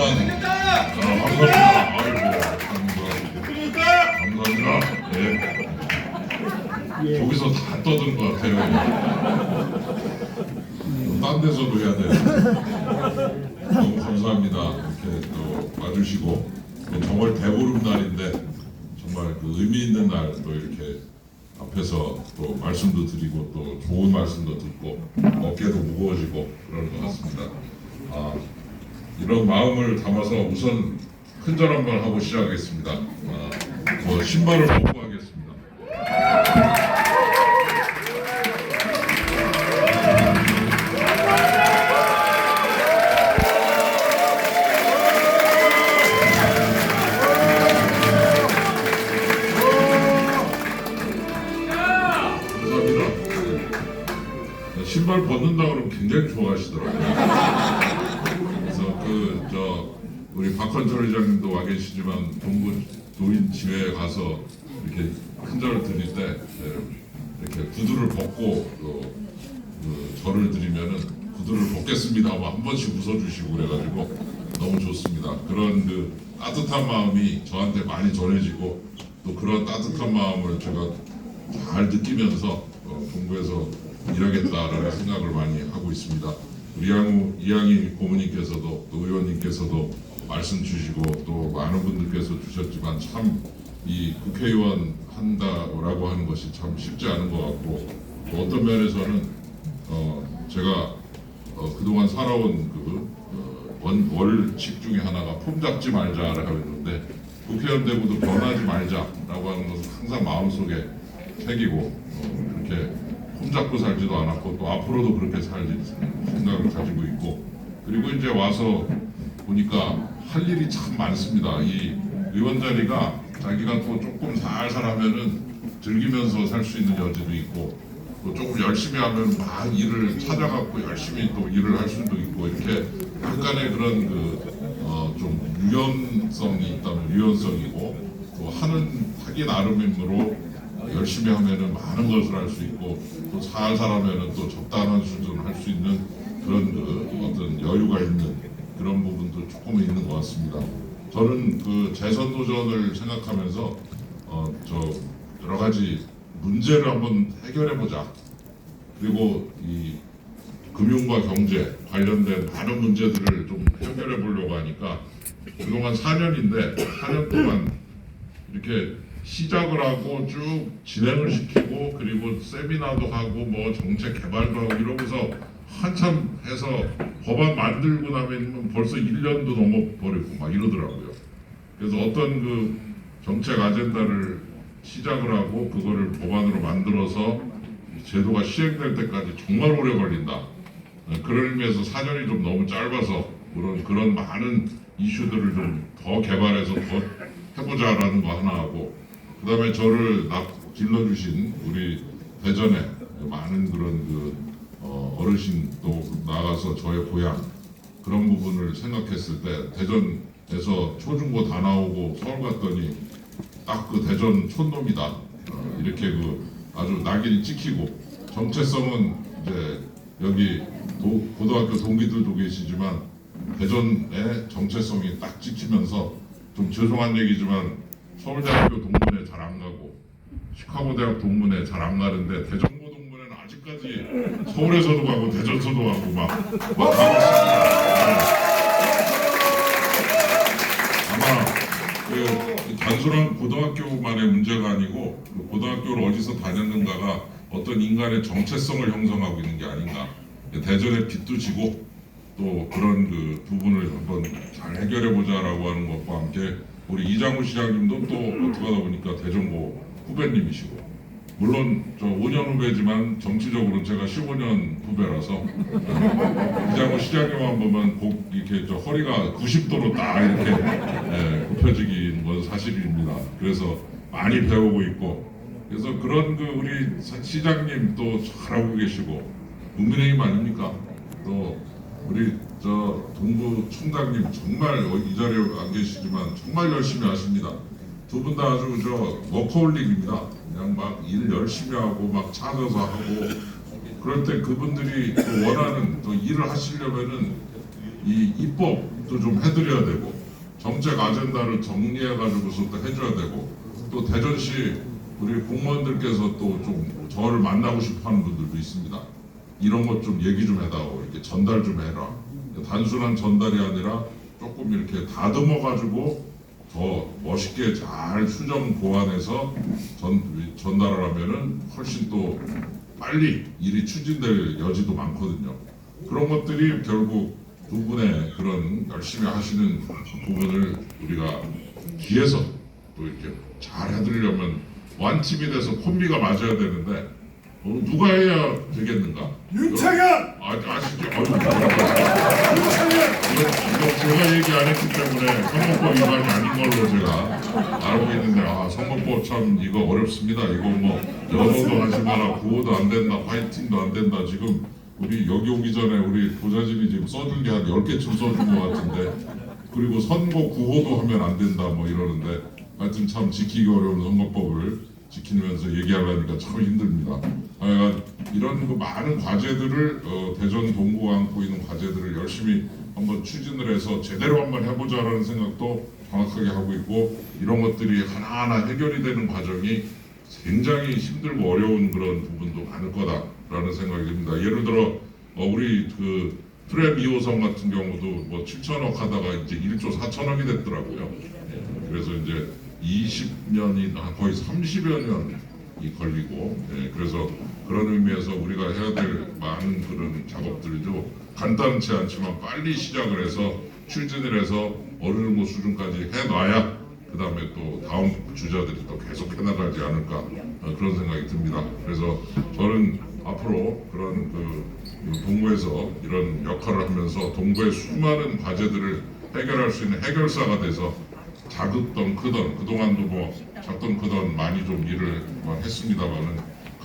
아, 감사합니다. 아이고 감사합니다. 감사합니다. 예. 저기서 다 떠든 것 같아요. 딴 데서도 해야 돼요. 너무 감사합니다. 이렇게 또 와주시고 또 정월 대보름 날인데 정말 그 의미 있는 날 또 이렇게 앞에서 또 말씀도 드리고 또 좋은 말씀도 듣고 어깨도 무거워지고 그런 것 같습니다. 아, 이런 마음을 담아서 우선 큰절 한 번 하고 시작하겠습니다. 아, 저 신발을 벗고 하겠습니다. 감사합니다. 네. 신발 벗는다 그러면 굉장히 좋아하시더라고요. 그 저 우리 박헌철 회장님도 와 계시지만 동구 노인 지회에 가서 이렇게 큰절을 드릴 때 네, 이렇게 구두를 벗고 또, 그 절을 드리면은 구두를 벗겠습니다. 하고 한 번씩 웃어주시고 그래가지고 너무 좋습니다. 그런 그 따뜻한 마음이 저한테 많이 전해지고 또 그런 따뜻한 마음을 제가 잘 느끼면서 어, 동부에서 일하겠다라는 생각을 많이 하고 있습니다. 우리 양우 이양희 고모님께서도 또 의원님께서도 말씀 주시고 또 많은 분들께서 주셨지만 참 이 국회의원 한다라고 하는 것이 참 쉽지 않은 것 같고 또 어떤 면에서는 어 제가 어 그동안 살아온 그 어, 원, 월칙 중에 하나가 폼 잡지 말자라고 했는데 국회의원 되고도 변하지 말자라고 하는 것은 항상 마음속에 새기고 어, 그렇게 폼 잡고 살지도 않았고 또 앞으로도 그렇게 살 생각을 가지고 있고 그리고 이제 와서 보니까 할 일이 참 많습니다. 이 의원 자리가 자기가 또 조금 살살 하면은 즐기면서 살 수 있는 여지도 있고 또 조금 열심히 하면 막 일을 찾아갖고 열심히 또 일을 할 수도 있고 이렇게 약간의 그런 그 어 좀 유연성이 있다면 유연성이고 또 하는 하기 나름이므로 열심히 하면은 많은 것을 할 수 있고 또 살살 하면은 또 적당한 수준을 할 수 있는 그런 그 어떤 여유가 있는 그런 부분도 조금 있는 것 같습니다. 저는 그 재선 도전을 생각하면서 어 저 여러 가지 문제를 한번 해결해 보자. 그리고 이 금융과 경제 관련된 많은 문제들을 좀 해결해 보려고 하니까 그동안 4년인데 4년 동안 이렇게 시작을 하고 쭉 진행을 시키고 그리고 세미나도 하고 뭐 정책 개발도 하고 이러면서 한참 해서 법안 만들고 나면 벌써 1년도 넘어 버리고 막 이러더라고요. 그래서 어떤 그 정책 아젠다를 시작을 하고 그거를 법안으로 만들어서 제도가 시행될 때까지 정말 오래 걸린다. 어, 그런 의미에서 4년이 좀 너무 짧아서 그런 그런 많은 이슈들을 좀 더 개발해서 더 해보자라는 거 하나 하고 그 다음에 저를 나 길러주신 우리 대전에 많은 그런 그 어, 어르신 또 나가서 저의 고향 그런 부분을 생각했을 때 대전에서 초중고 다 나오고 서울 갔더니 딱 그 대전 촌놈이다. 어, 이렇게 그 아주 낙인이 찍히고 정체성은 이제 여기 도- 고등학교 동기들도 계시지만 대전의 정체성이 딱 찍히면서 좀 죄송한 얘기지만 서울대학교 동문회 잘 안 가고 시카고 대학 동문회 잘 안 가는데 대전고 동문회는 아직까지 서울에서도 가고 대전서도 가고 막, 막 가고 있습니다. 아마 그 단순한 고등학교만의 문제가 아니고 그 고등학교를 어디서 다녔는가가 어떤 인간의 정체성을 형성하고 있는 게 아닌가. 대전의 빚도 지고 또 그런 그 부분을 한번 잘 해결해 보자라고 하는 것과 함께 우리 이장우 시장님도 또 어떻게 하다 보니까 대전고 후배님이시고 물론 저 5년 후배지만 정치적으로는 제가 15년 후배라서 이장우 시장님만 보면 복 이렇게 저 허리가 90도로 딱 이렇게 예, 굽혀지긴 건 사실입니다. 그래서 많이 배우고 있고 그래서 그런 그 우리 사- 시장님 또 잘하고 계시고 국민의힘 아닙니까? 또 우리 저 동부 총장님 정말 이 자리에 안 계시지만 정말 열심히 하십니다. 두 분 다 아주 저 워커홀릭입니다. 그냥 막 일 열심히 하고 막 찾아서 하고 그럴 때 그분들이 또 원하는 또 일을 하시려면은 이 입법도 좀 해드려야 되고 정책 아젠다를 정리해 가지고서 또 해줘야 되고 또 대전시 우리 공무원들께서 또 좀 저를 만나고 싶어하는 분들도 있습니다. 이런 것 좀 얘기 좀 해다오 이렇게 전달 좀 해라. 단순한 전달이 아니라 조금 이렇게 다듬어 가지고 더 멋있게 잘 수정 보완해서 전, 전달을 하면은 훨씬 또 빨리 일이 추진될 여지도 많거든요. 그런 것들이 결국 두 분의 그런 열심히 하시는 부분을 우리가 뒤에서 또 이렇게 잘 해드리려면 완팀이 돼서 콤비가 맞아야 되는데 어, 누가 해야 되겠는가? 윤창현! 아, 아시죠? 제가 얘기 안 했기 때문에 선거법 위반이 아닌 걸로 제가 알고 있는데 아 선거법 참 이거 어렵습니다. 이거 뭐 연호도 하지 마라, 구호도 안 된다, 파이팅도 안 된다. 지금 우리 여기 오기 전에 우리 보좌진이 지금 써준 게 한 10개쯤 써준 것 같은데 그리고 선거 구호도 하면 안 된다 뭐 이러는데 하여튼 참 지키기 어려운 선거법을 지키면서 얘기하려니까 참 힘듭니다. 하여간 이런 그 많은 과제들을 어, 대전 동구가 안고 있는 과제들을 열심히 한번 추진을 해서 제대로 한번 해보자라는 생각도 정확하게 하고 있고 이런 것들이 하나하나 해결이 되는 과정이 굉장히 힘들고 어려운 그런 부분도 많을 거다라는 생각이 듭니다. 예를 들어 어, 우리 그 트램 2호선 같은 경우도 뭐 7천억 하다가 이제 1조 4천억이 됐더라고요. 예, 그래서 이제 20년이 거의 30여 년이 걸리고 예, 그래서 그런 의미에서 우리가 해야 될 많은 그런 작업들도 간단치 않지만 빨리 시작을 해서 추진을 해서 어느 정도 수준까지 해놔야 그 다음에 또 다음 주자들이 또 계속 해나가지 않을까 어, 그런 생각이 듭니다. 그래서 저는 앞으로 그런 그 동부에서 이런 역할을 하면서 동부의 수많은 과제들을 해결할 수 있는 해결사가 돼서 작든 크든 그동안도 뭐 작든 크든 많이 좀 일을 뭐 했습니다만은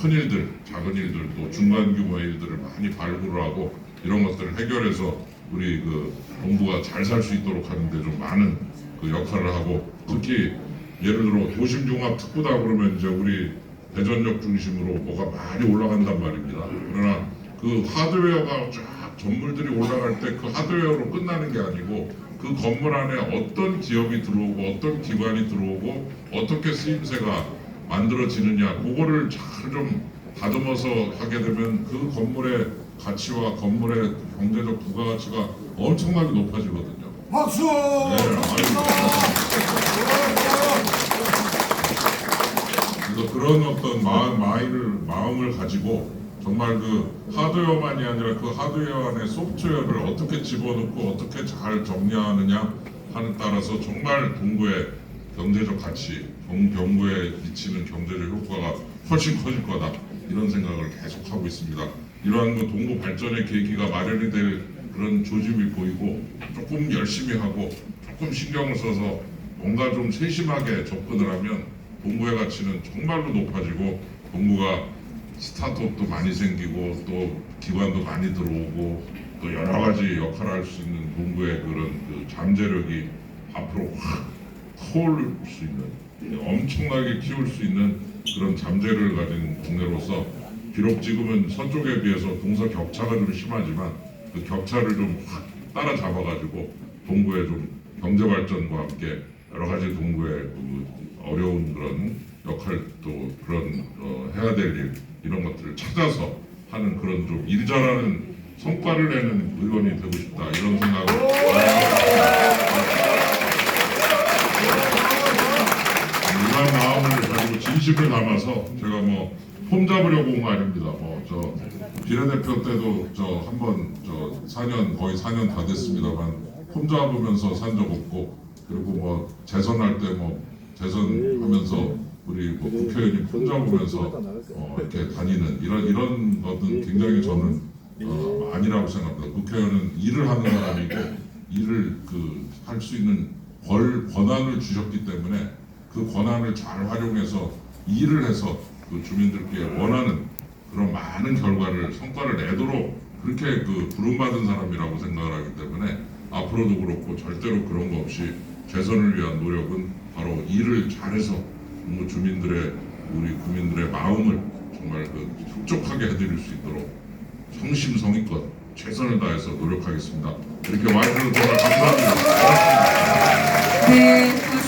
큰 일들, 작은 일들 또 중간 규모의 일들을 많이 발굴을 하고 이런 것들을 해결해서 우리 그 동부가 잘 살 수 있도록 하는데 좀 많은 그 역할을 하고 특히 예를 들어 도심 종합 특구다 그러면 이제 우리 대전역 중심으로 뭐가 많이 올라간단 말입니다. 그러나 그 하드웨어가 쫙 건물들이 올라갈 때 그 하드웨어로 끝나는 게 아니고 그 건물 안에 어떤 기업이 들어오고 어떤 기관이 들어오고 어떻게 쓰임새가 만들어지느냐 그거를 잘 좀 다듬어서 하게 되면 그 건물의 가치와 건물의 경제적 부가가치가 엄청나게 높아지거든요. 박수! 네, 그래서 그런 어떤 마음, 마인을, 마음을 가지고 정말 그 하드웨어만이 아니라 그 하드웨어 안에 소프트웨어를 어떻게 집어넣고 어떻게 잘 정리하느냐 하는 따라서 정말 동구의 경제적 가치, 경, 경구에 미치는 경제적 효과가 훨씬 커질 거다 이런 생각을 계속 하고 있습니다. 이러한 그 동구 발전의 계기가 마련이 될 그런 조짐이 보이고 조금 열심히 하고 조금 신경을 써서 뭔가 좀 세심하게 접근을 하면 동구의 가치는 정말로 높아지고 동구가 스타트업도 많이 생기고 또 기관도 많이 들어오고 또 여러 가지 역할을 할 수 있는 동구의 그런 그 잠재력이 앞으로 확 커올 수 있는 엄청나게 키울 수 있는 그런 잠재력을 가진 동네로서 비록 지금은 서쪽에 비해서 동서 격차가 좀 심하지만 그 격차를 좀 확 따라잡아가지고 동구의 좀 경제 발전과 함께 여러 가지 동구의 그 어려운 그런 역할도 그런 어, 해야 될 일 이런 것들을 찾아서 그런 좀일 잘하는 성과를 내는 의원이 되고 싶다 이런 생각을 이런 마음을 가지고 진심을 담아서 제가 뭐 폼 잡으려고 온 거 아닙니다. 뭐 저 비례대표 때도 저 한번 저 4년 거의 4년 다 됐습니다만 폼 잡으면서 산 적 없고 그리고 뭐 재선할 때 뭐 재선하면서 우리 뭐 국회의원이 폼 잡으면서 어 이렇게 다니는 이런 이런 것은 굉장히 저는 어 아니라고 생각합니다. 국회의원은 일을 하는 사람이고 일을 그 할 수 있는 권 권한을 주셨기 때문에 그 권한을 잘 활용해서 일을 해서 그 주민들께 원하는 그런 많은 결과를 성과를 내도록 그렇게 그 부름받은 사람이라고 생각을 하기 때문에 앞으로도 그렇고 절대로 그런 거 없이 개선을 위한 노력은 바로 일을 잘해서 뭐 주민들의 우리 국민들의 마음을 정말 그 흡족하게 해드릴 수 있도록 성심성의껏 최선을 다해서 노력하겠습니다. 이렇게 와주셔서 정말 감사합니다. 고맙습니다. 네,